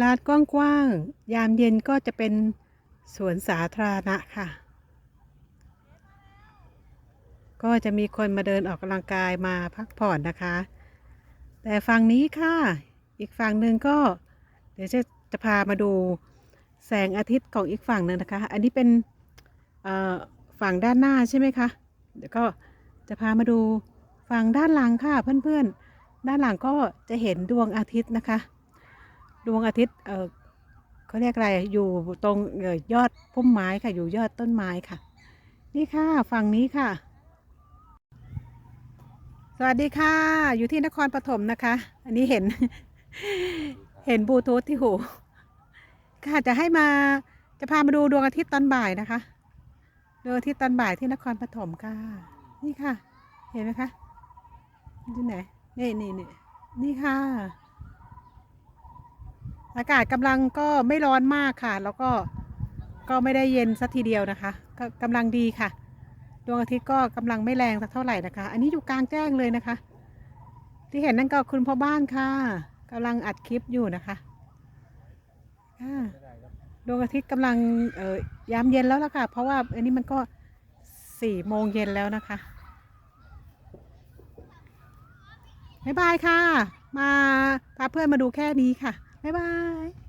ลานกว้างๆ ยามเย็นก็จะเป็นสวนสาธารณะค่ะ ก็จะมีคนมาเดินออกกำลังกายมาพักผ่อนนะคะ แต่ฝั่งนี้ค่ะ อีกฝั่งหนึ่งก็ เดี๋ยวจะจะพามาดูแสงอาทิตย์ของอีกฝั่งหนึ่งนะคะ อันนี้เป็นฝั่งด้านหน้าใช่ไหมคะ เดี๋ยวก็จะพามาดูฝั่งด้านหลังค่ะเพื่อนๆ ด้านหลังก็จะเห็นดวงอาทิตย์นะคะ ดวงอาทิตย์เออเขาเรียกอะไรอยู่ตรงอยอดพุ่มไม้ค่ะ อยู่ยอดต้นไม้ค่ะ นี่ค่ะฝั่งนี้ค่ะ สวัสดีค่ะ อยู่ที่นครปฐมนะคะ อันนี้เห็น เห็นบลูทูธที่หู ค่ะจะให้มาจะพามาดูดวงอาทิตย์ตอนบ่ายนะคะดวงอาทิตย์ตอนบ่ายที่นครปฐมค่ะ นี่ค่ะ เห็นไหมคะที่ไหนนี่นี่นี่นี่ค่ะ อากาศกำลังก็ไม่ร้อนมากค่ะ แล้วก็ก็ไม่ได้เย็นสัทีเดียวนะคะ ก็กำลังดีค่ะ ดวงอาทิตย์ก็กำลังไม่แรงสักเท่าไหร่นะคะ อันนี้อยู่กลางแจ้งเลยนะคะ ที่เห็นนั่นก็คุณพ่อบ้านค่ะกำลังอัดคลิปอยู่นะคะดวงอาทิตย์กำลังเอ่ยามเย็นแล้วล่ะค่ะ เพราะว่าอันนี้มันก็สี่โมงเย็นแล้วนะคะบ๊ายบายค่ะ มาพาเพื่อนมาดูแค่นี้ค่ะ บ๊ายบาย